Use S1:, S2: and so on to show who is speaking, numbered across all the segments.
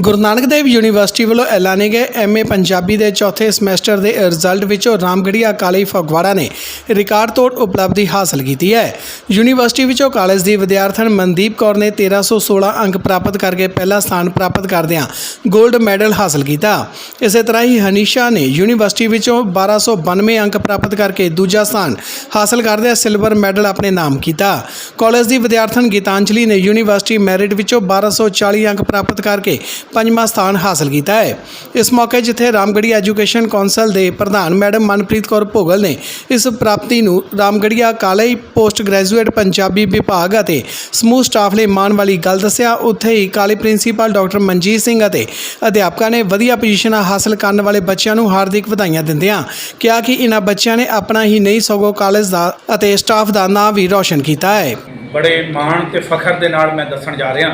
S1: Guru Nanak Dev university ਵੱਲੋਂ ਐਲਾਨੇ ਗਏ ਐਮਏ ਪੰਜਾਬੀ ਦੇ ਚੌਥੇ ਸਮੈਸਟਰ ਦੇ ਰਿਜ਼ਲਟ ਵਿੱਚੋਂ ਰਾਮਗੜੀਆ ਕਾਲਜ ਫਗਵਾੜਾ ਨੇ ਰਿਕਾਰਡ ਤੋੜ ਉਪਲਬਧੀ ਹਾਸਲ ਕੀਤੀ ਹੈ। ਯੂਨੀਵਰਸਿਟੀ ਵਿੱਚੋਂ ਕਾਲਜ ਦੀ ਵਿਦਿਆਰਥਣ ਮਨਦੀਪ ਕੌਰ ਨੇ 1316 ਅੰਕ ਪ੍ਰਾਪਤ ਕਰਕੇ ਪਹਿਲਾ ਸਥਾਨ ਪ੍ਰਾਪਤ ਕਰਦਿਆਂ 골ਡ ਮੈਡਲ ਹਾਸਲ ਕੀਤਾ। ਇਸੇ ਤਰ੍ਹਾਂ ਹੀ ਹਨੀਸ਼ਾ ਨੇ ਯੂਨੀਵਰਸਿਟੀ ਵਿੱਚੋਂ 1292 ਅੰਕ ਪ੍ਰਾਪਤ ਕਰਕੇ ਦੂਜਾ ਸਥਾਨ ਹਾਸਲ ਕਰਦਿਆਂ ਸਿਲਵਰ ਮੈਡਲ ਆਪਣੇ ਨਾਮ ਕੀਤਾ। ਕਾਲਜ ਦੀ ਵਿਦਿਆਰਥਣ ਗੀਤਾਂਜਲੀ ਨੇ ਯੂਨੀਵਰਸਿਟੀ ਮੈਰਿਟ ਵਿੱਚੋਂ 1240 ਅੰਕ ਪ੍ਰਾਪਤ ਕਰਕੇ ਪੰਜਵਾਂ ਸਥਾਨ ਹਾਸਲ ਕੀਤਾ ਹੈ। ਇਸ ਮੌਕੇ ਜਿੱਥੇ ਰਾਮਗੜੀਆ ਐਜੂਕੇਸ਼ਨ ਕੌਂਸਲ ਦੇ ਪ੍ਰਧਾਨ ਮੈਡਮ ਮਨਪ੍ਰੀਤ ਕੌਰ ਭੋਗਲ ਨੇ ਇਸ ਪ੍ਰਾਪਤੀ ਨੂੰ Ramgarhia college post graduate Punjabi ਵਿਭਾਗ ਅਤੇ ਸਮੂਹ ਸਟਾਫ ਲਈ ਮਾਣ ਵਾਲੀ ਗੱਲ ਦੱਸਿਆ, ਉੱਥੇ ਹੀ college principal doctor Manjit Singh ਅਤੇ ਅਧਿਆਪਕਾਂ ਨੇ ਵਧੀਆ ਪੋਜੀਸ਼ਨਾਂ ਹਾਸਲ ਕਰਨ ਵਾਲੇ ਬੱਚਿਆਂ ਨੂੰ ਹਾਰਦਿਕ ਵਧਾਈਆਂ ਦਿੰਦਿਆਂ ਕਿਹਾ ਕਿ ਇਹਨਾਂ ਬੱਚਿਆਂ ਨੇ ਆਪਣਾ ਹੀ ਨਹੀਂ ਸਗੋਂ ਕਾਲਜ ਦਾ ਅਤੇ ਸਟਾਫ ਦਾ ਨਾਂ ਵੀ ਰੌਸ਼ਨ ਕੀਤਾ ਹੈ।
S2: ਬੜੇ ਮਾਣ ਤੇ ਫਖਰ ਦੇ ਨਾਲ ਮੈਂ ਦੱਸਣ ਜਾ ਰਿਹਾ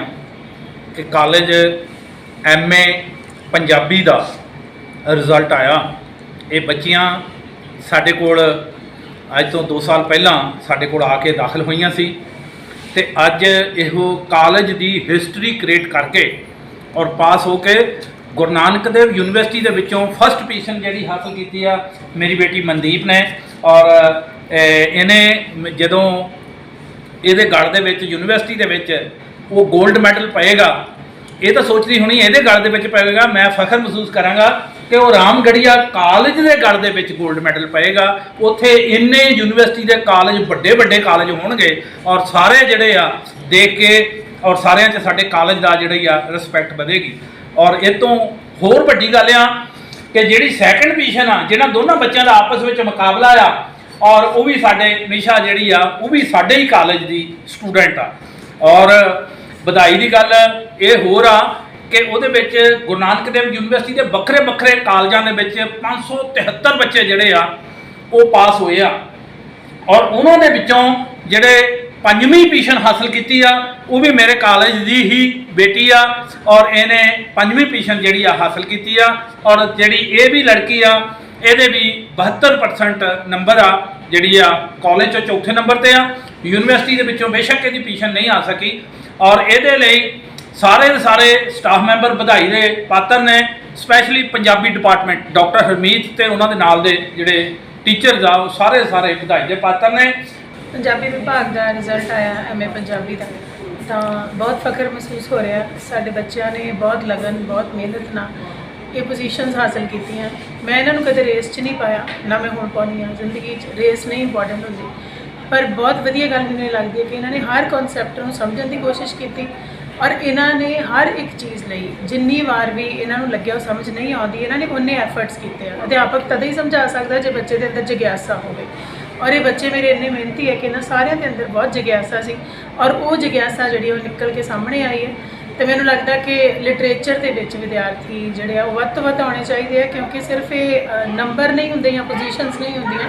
S2: ਕਿ ਕਾਲਜ ਐਮਏ ਪੰਜਾਬੀ ਦਾ ਰਿਜ਼ਲਟ ਆਇਆ। ਇਹ ਬੱਚੀਆਂ ਸਾਡੇ ਕੋਲ ਅੱਜ ਤੋਂ 2 ਸਾਲ ਪਹਿਲਾਂ ਸਾਡੇ ਕੋਲ ਆ ਕੇ ਦਾਖਲ ਹੋਈਆਂ ਸੀ ਤੇ ਅੱਜ ਇਹੋ ਕਾਲਜ ਦੀ ਹਿਸਟਰੀ ਕ੍ਰੀਏਟ ਕਰਕੇ ਔਰ ਪਾਸ ਹੋ ਕੇ ਗੁਰੂ ਨਾਨਕ ਦੇਵ ਯੂਨੀਵਰਸਿਟੀ ਦੇ ਵਿੱਚੋਂ ਫਸਟ ਪੋਜੀਸ਼ਨ ਜਿਹੜੀ ਹਾਸਲ ਕੀਤੀ ਆ, ਮੇਰੀ ਬੇਟੀ ਮਨਦੀਪ ਨੇ ਔਰ ਇਹਨੇ ਜਦੋਂ ਇਹਦੇ ਗੜ ਦੇ ਵਿੱਚ ਯੂਨੀਵਰਸਿਟੀ ਦੇ ਵਿੱਚ ਉਹ 골ਡ ਮੈਡਲ ਪਏਗਾ ਇਹ ਤਾਂ ਸੋਚਦੀ ਹੋਣੀ ਇਹਦੇ ਗਲ ਦੇ ਵਿੱਚ ਪਏਗਾ, ਮੈਂ ਫਖਰ ਮਹਿਸੂਸ ਕਰਾਂਗਾ ਕਿ ਉਹ ਰਾਮਗੜੀਆ ਕਾਲਜ ਦੇ ਗਲ ਦੇ ਵਿੱਚ 골ਡ ਮੈਡਲ ਪਏਗਾ। ਉੱਥੇ ਇੰਨੇ ਯੂਨੀਵਰਸਿਟੀ ਦੇ ਕਾਲਜ ਵੱਡੇ ਵੱਡੇ ਕਾਲਜ ਹੋਣਗੇ ਔਰ ਸਾਰੇ ਜਿਹੜੇ ਆ, ਦੇਖ ਕੇ ਔਰ ਸਾਰਿਆਂ 'ਚ ਸਾਡੇ ਕਾਲਜ ਦਾ ਜਿਹੜੀ ਆ ਰਿਸਪੈਕਟ ਵਧੇਗੀ। ਔਰ ਇਹ ਤੋਂ ਹੋਰ ਵੱਡੀ ਗੱਲ ਆ ਕਿ ਜਿਹੜੀ ਸੈਕੰਡ ਪੋਜੀਸ਼ਨ ਆ, ਜਿਹਨਾਂ ਦੋਨਾਂ ਬੱਚਿਆਂ ਦਾ ਆਪਸ ਵਿੱਚ ਮੁਕਾਬਲਾ ਆ, ਔਰ ਉਹ ਵੀ ਸਾਡੇ ਨਿਸ਼ਾ ਜਿਹੜੀ ਆ, ਉਹ ਵੀ ਸਾਡੇ ਹੀ ਕਾਲਜ ਦੀ ਸਟੂਡੈਂਟ ਆ। ਔਰ ਵਧਾਈ ਦੀ ਗੱਲ ਇਹ ਹੋਰ ਆ ਕਿ ਉਹਦੇ ਵਿੱਚ ਗੁਰੂ ਨਾਨਕ ਦੇਵ ਯੂਨੀਵਰਸਿਟੀ ਦੇ ਵੱਖਰੇ ਵੱਖਰੇ ਕਾਲਜਾਂ ਦੇ ਵਿੱਚ 573 ਬੱਚੇ ਜਿਹੜੇ ਆ, ਉਹ ਪਾਸ ਹੋਏ ਆ। ਔਰ ਉਹਨਾਂ ਦੇ ਵਿੱਚੋਂ ਜਿਹੜੇ ਪੰਜਵੀਂ ਪੋਜੀਸ਼ਨ ਹਾਸਲ ਕੀਤੀ ਆ, ਉਹ ਵੀ ਮੇਰੇ ਕਾਲਜ ਦੀ ਹੀ ਬੇਟੀ ਆ ਔਰ ਇਹਨੇ ਪੰਜਵੀਂ ਪੋਜੀਸ਼ਨ ਜਿਹੜੀ ਆ ਹਾਸਲ ਕੀਤੀ ਆ। ਔਰ ਜਿਹੜੀ ਇਹ ਵੀ ਲੜਕੀ ਆ, ਇਹਦੇ ਵੀ 72% ਨੰਬਰ ਆ ਜਿਹੜੀ ਆ, ਕਾਲਜ ਚੋਂ ਚੌਥੇ ਨੰਬਰ ਤੇ ਆ। ਯੂਨੀਵਰਸਿਟੀ ਦੇ ਵਿੱਚੋਂ ਬੇਸ਼ੱਕ ਇਹਦੀ ਪੋਜੀਸ਼ਨ ਨਹੀਂ ਆ ਸਕੀ। ਔਰ ਇਹਦੇ ਲਈ ਸਾਰੇ ਦੇ ਸਾਰੇ ਸਟਾਫ ਮੈਂਬਰ ਵਧਾਈ ਦੇ ਪਾਤਰ ਨੇ specially Punjabi department doctor Harmeet ਤੇ ਉਹਨਾਂ ਦੇ ਨਾਲ ਦੇ ਜਿਹੜੇ ਟੀਚਰਸ ਆ, ਉਹ ਸਾਰੇ ਦੇ ਸਾਰੇ ਵਧਾਈ ਦੇ ਪਾਤਰ ਨੇ।
S3: ਪੰਜਾਬੀ ਵਿਭਾਗ ਦਾ ਰਿਜ਼ਲਟ ਆਇਆ ਐਮਏ ਪੰਜਾਬੀ ਦਾ। ਤਾਂ ਬਹੁਤ ਫਖਰ ਮਹਿਸੂਸ ਹੋ ਰਿਹਾ, ਸਾਡੇ ਬੱਚਿਆਂ ਨੇ ਬਹੁਤ ਲਗਨ, ਬਹੁਤ ਮਿਹਨਤ ਨਾਲ ਇਹ ਪੋਜੀਸ਼ਨਸ ਹਾਸਲ ਕੀਤੀਆਂ। ਮੈਂ ਇਹਨਾਂ ਨੂੰ ਕਦੇ ਰੇਸ 'ਚ ਨਹੀਂ ਪਾਇਆ, ਨਾ ਮੈਂ ਹੁਣ ਪਾਉਣੀ ਆ ਜ਼ਿੰਦਗੀ 'ਚ ਰੇਸ ਨਹੀਂ ਇੰਪੋਰਟੈਂਟ ਹੁੰਦੀ। ਪਰ ਬਹੁਤ ਵਧੀਆ ਗੱਲ ਮੈਨੂੰ ਇਹ ਲੱਗਦੀ ਹੈ ਕਿ ਇਹਨਾਂ ਨੇ ਹਰ ਕਨਸੈਪਟ ਨੂੰ ਸਮਝਣ ਦੀ ਕੋਸ਼ਿਸ਼ ਕੀਤੀ ਔਰ ਇਹਨਾਂ ਨੇ ਹਰ ਇੱਕ ਚੀਜ਼ ਲਈ ਜਿੰਨੀ ਵਾਰ ਵੀ ਇਹਨਾਂ ਨੂੰ ਲੱਗਿਆ ਉਹ ਸਮਝ ਨਹੀਂ ਆਉਂਦੀ, ਇਹਨਾਂ ਨੇ ਉਹਨੇ ਐਫਰਟਸ ਕੀਤੇ ਆ। ਅਧਿਆਪਕ ਤਦ ਹੀ ਸਮਝਾ ਸਕਦਾ ਜੇ ਬੱਚੇ ਦੇ ਅੰਦਰ ਜਿਗਿਆਸਾ ਹੋਵੇ। ਔਰ ਇਹ ਬੱਚੇ ਮੇਰੇ ਇੰਨੇ ਮਿਹਨਤੀ ਹੈ ਕਿ ਇਹਨਾਂ ਸਾਰਿਆਂ ਦੇ ਅੰਦਰ ਬਹੁਤ ਜਿਗਿਆਸਾ ਸੀ ਔਰ ਉਹ ਜਿਗਿਆਸਾ ਜਿਹੜੀ ਉਹ ਨਿਕਲ ਕੇ ਸਾਹਮਣੇ ਆਈ ਹੈ। ਤੇ ਮੈਨੂੰ ਲੱਗਦਾ ਕਿ ਲਿਟਰੇਚਰ ਦੇ ਵਿੱਚ ਵਿਦਿਆਰਥੀ ਜਿਹੜੇ ਆ, ਉਹ ਵੱਧ ਤੋਂ ਵੱਧ ਆਉਣੇ ਚਾਹੀਦੇ ਆ, ਕਿਉਂਕਿ ਸਿਰਫ ਇਹ ਨੰਬਰ ਨਹੀਂ ਹੁੰਦੇ ਜਾਂ ਪੋਜੀਸ਼ਨਸ ਨਹੀਂ ਹੁੰਦੀਆਂ,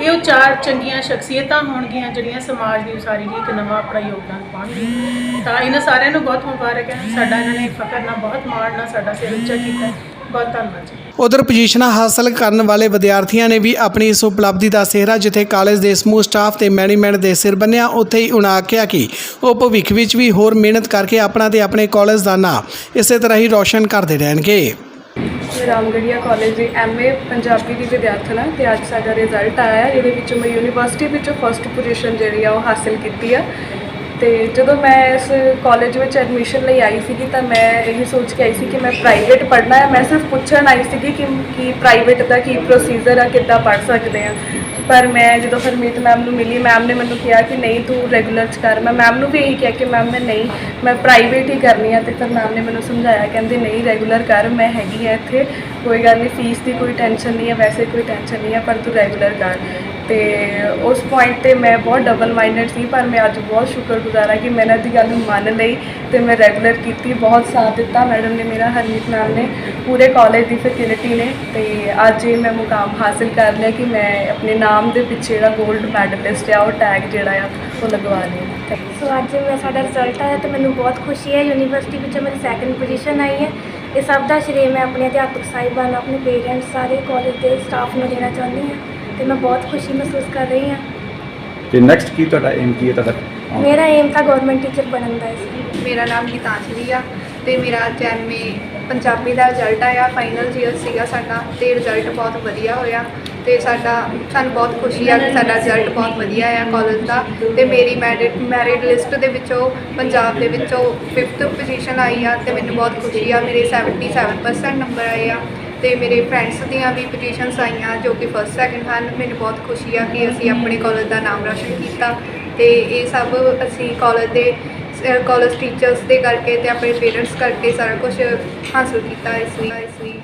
S3: ਇਹ ਉਹ ਚਾਰ ਚੰਗੀਆਂ ਸ਼ਖਸੀਅਤਾਂ ਹੋਣਗੀਆਂ ਜਿਹੜੀਆਂ ਸਮਾਜ ਦੀ ਉਸਾਰੀ ਲਈ ਇੱਕ ਨਵਾਂ ਆਪਣਾ ਯੋਗਦਾਨ ਪਾਉਣਗੀਆਂ। ਤਾਂ ਇਹਨਾਂ ਸਾਰਿਆਂ ਨੂੰ ਬਹੁਤ ਮੁਬਾਰਕ ਹੈ। ਸਾਡਾ ਇਹਨਾਂ ਨੇ ਫਖਰ ਨਾਲ ਬਹੁਤ ਮਾਣ ਨਾਲ ਸਾਡਾ ਸਿਰ ਉੱਚਾ ਕੀਤਾ। ਬਹੁਤ ਧੰਨਵਾਦ ਜੀ।
S1: ਉਧਰ ਪੋਜੀਸ਼ਨਾਂ ਹਾਸਲ ਕਰਨ ਵਾਲੇ ਵਿਦਿਆਰਥੀਆਂ ਨੇ ਵੀ ਆਪਣੀ ਇਸ ਉਪਲਬਧੀ ਦਾ ਸਿਹਰਾ ਜਿੱਥੇ ਕਾਲਜ ਦੇ ਸਮੂਹ ਸਟਾਫ ਤੇ ਮੈਨੇਜਮੈਂਟ ਦੇ ਸਿਰ ਬੰਨਿਆ ਉੱਥੇ ਹੀ ਉਹਨਾਂ ਆਖਿਆ ਕਿ ਉਹ ਭਵਿੱਖ ਵਿੱਚ ਵੀ ਹੋਰ ਮਿਹਨਤ ਕਰਕੇ ਆਪਣਾ ਤੇ ਆਪਣੇ ਕਾਲਜ ਦਾ ਨਾਂ ਇਸੇ ਤਰ੍ਹਾਂ ਹੀ ਰੌਸ਼ਨ ਕਰਦੇ ਰਹਿਣਗੇ।
S4: ਮੈਂ ਰਾਮਗੜੀਆ ਕਾਲਜ ਦੀ ਐਮਏ ਪੰਜਾਬੀ ਦੀ ਵਿਦਿਆਰਥਣ ਹਾਂ ਤੇ ਅੱਜ ਸਾਡਾ ਰਿਜ਼ਲਟ ਆਇਆ ਹੈ ਇਹਦੇ ਵਿੱਚੋਂ ਮੈਂ ਯੂਨੀਵਰਸਿਟੀ ਵਿੱਚੋਂ ਫਸਟ ਪੋਜੀਸ਼ਨ ਜਿਹੜੀ ਆ ਉਹ ਹਾਸਿਲ ਕੀਤੀ ਆ। ਤੇ ਜਦੋਂ ਮੈਂ ਇਸ ਕਾਲਜ ਵਿੱਚ ਐਡਮਿਸ਼ਨ ਲਈ ਆਈ ਸੀਗੀ ਤਾਂ ਮੈਂ ਇਹ ਸੋਚ ਕੇ ਆਈ ਸੀ ਕਿ ਮੈਂ ਪ੍ਰਾਈਵੇਟ ਪੜ੍ਹਨਾ ਹੈ। ਮੈਂ ਸਿਰਫ ਪੁੱਛਣ ਆਈ ਸੀਗੀ ਕਿ ਕੀ ਪ੍ਰਾਈਵੇਟ ਦਾ ਕੀ ਪ੍ਰੋਸੀਜਰ ਆ, ਕਿੱਦਾਂ ਪੜ੍ਹ ਸਕਦੇ ਆ। ਪਰ ਮੈਂ ਜਦੋਂ ਹਰਮੀਤ ਮੈਮ ਨੂੰ ਮਿਲੀ ਮੈਮ ਨੇ ਮੈਨੂੰ ਕਿਹਾ ਕਿ ਨਹੀਂ, ਤੂੰ ਰੈਗੂਲਰ ਚ ਕਰ। ਮੈਂ ਮੈਮ ਨੂੰ ਵੀ ਇਹੀ ਕਿਹਾ ਕਿ ਮੈਮ ਮੈਂ ਨਹੀਂ, ਮੈਂ ਪ੍ਰਾਈਵੇਟ ਹੀ ਕਰਨੀ ਆ। ਤੇ ਫਿਰ ਮੈਮ ਨੇ ਮੈਨੂੰ ਸਮਝਾਇਆ, ਕਹਿੰਦੇ ਨਹੀਂ ਰੈਗੂਲਰ ਕਰ, ਮੈਂ ਹੈਗੀ ਆ ਇੱਥੇ। ਕੋਈ ਗੱਲ ਨਹੀਂ ਫੀਸ ਦੀ ਕੋਈ ਟੈਨਸ਼ਨ ਨਹੀਂ ਹੈ ਵੈਸੇ ਕੋਈ ਟੈਨਸ਼ਨ ਨਹੀਂ ਹੈ ਪਰ ਤੂੰ ਰੈਗੂਲਰ ਕਰ। ਤੇ ਉਸ ਪੁਆਇੰਟ ਤੇ ਮੈਂ ਬਹੁਤ ਡਬਲ ਮਾਈਂਡਡ ਸੀ, ਪਰ ਮੈਂ ਅੱਜ ਬਹੁਤ ਸ਼ੁਕਰਗੁਜ਼ਾਰ ਹਾਂ ਕਿ ਮੈਂ ਇਹਨਾਂ ਦੀ ਗੱਲ ਨੂੰ ਮੰਨ ਲਈ ਤੇ ਮੈਂ ਰੈਗੂਲਰ ਕੀਤੀ, ਬਹੁਤ ਸਾਥ ਦਿੱਤਾ। ਮੈਡਮ ਨੇ ਮੇਰਾ, ਹਰਮੀਤ ਮੈਮ ਨੇ, ਪੂਰੇ ਕਾਲਜ ਦੀ ਫੈਸਿਲਿਟੀ ਨੇ ਤੇ ਅੱਜ ਇਹ ਮੈਂ ਮੁਕਾਮ ਹਾਸਿਲ ਕਰ ਲਿਆ ਕਿ ਮੈਂ ਆਪਣੇ ਨਾਮ ਦੇ ਪਿੱਛੇ ਜਿਹੜਾ 골ਡ ਮੈਡਲਿਸਟ ਆ, ਉਹ ਟੈਗ ਜਿਹੜਾ ਆ, ਉਹ ਲਗਵਾ ਲਿਆ।
S5: ਸੋ ਅੱਜ ਮੈਂ ਸਾਡਾ ਰਿਜ਼ਲਟ ਆਇਆ ਤੇ ਮੈਨੂੰ ਬਹੁਤ ਖੁਸ਼ੀ ਹੈ। ਯੂਨੀਵਰਸਿਟੀ ਵਿੱਚੋਂ ਮੇਰੀ ਸੈਕੰਡ ਪੋਜੀਸ਼ਨ ਆਈ ਹੈ। ਇਹ ਸਭ ਦਾ ਸ਼੍ਰੇਅ ਮੈਂ ਆਪਣੇ ਅਧਿਆਪਕ ਸਾਹਿਬਾਨ, ਆਪਣੇ ਪੇਰੈਂਟਸ ਸਾਰੇ ਕਾਲਜ ਦੇ ਸਟਾਫ ਨੂੰ ਦੇਣਾ ਚਾਹੁੰਦੀ ਹਾਂ। ਤੇ ਮੈਂ ਬਹੁਤ ਖੁਸ਼ੀ ਮਹਿਸੂਸ ਕਰ ਰਹੀ ਹਾਂ।
S6: ਤੇ ਨੈਕਸਟ ਕੀ ਤੁਹਾਡਾ ਏਮ ਕੀ ਹੈ ਤੁਹਾਡਾ?
S5: ਮੇਰਾ ਏਮ ਤਾਂ ਗਵਰਨਮੈਂਟ ਟੀਚਰ ਬਣਨ ਦਾ ਸੀ।
S6: ਮੇਰਾ ਨਾਮ ਗੀਤਾਂਜਲੀ ਆ ਤੇ ਮੇਰਾ ਅੱਜ ਐਮਏ ਪੰਜਾਬੀ ਦਾ ਰਿਜ਼ਲਟ ਆਇਆ ਫਾਈਨਲ ਈਅਰ ਸੀਗਾ ਸਾਡਾ ਤੇ ਰਿਜ਼ਲਟ ਬਹੁਤ ਵਧੀਆ ਹੋਇਆ ਤੇ ਸਾਡਾ ਸਾਨੂੰ ਬਹੁਤ ਖੁਸ਼ੀ ਆ ਕਿ ਸਾਡਾ ਰਿਜ਼ਲਟ ਬਹੁਤ ਵਧੀਆ ਆਇਆ ਕਾਲਜ ਦਾ ਤੇ ਮੇਰੀ ਮੈਰਿਟ ਮੈਰਿਟ ਲਿਸਟ ਦੇ ਵਿੱਚੋਂ ਪੰਜਾਬ ਦੇ ਵਿੱਚੋਂ 5th ਪੋਜੀਸ਼ਨ ਆਈ ਆ ਤੇ ਮੈਨੂੰ ਬਹੁਤ ਖੁਸ਼ੀ ਆ ਮੇਰੇ 77% ਨੰਬਰ ਆਏ ਆ। ਤੇ ਮੇਰੇ ਫਰੈਂਡਸ ਦੀਆਂ ਵੀ ਪੋਜੀਸ਼ਨਸ ਆਈਆਂ ਜੋ ਕਿ ਫਸਟ ਸੈਕਿੰਡ ਹਨ। ਮੈਨੂੰ ਬਹੁਤ ਖੁਸ਼ੀ ਆ ਕਿ ਅਸੀਂ ਆਪਣੇ ਕਾਲਜ ਦਾ ਨਾਮ ਰੌਸ਼ਨ ਕੀਤਾ ਤੇ ਇਹ ਸਭ ਅਸੀਂ ਕਾਲਜ ਦੇ ਕਾਲਜ ਟੀਚਰਸ ਦੇ ਕਰਕੇ ਤੇ ਆਪਣੇ ਪੇਰੈਂਟਸ ਕਰਕੇ ਸਾਰਾ ਕੁਝ ਹਾਸਲ ਕੀਤਾ ਇਸ ਲਈ ਇਸ ਲਈ।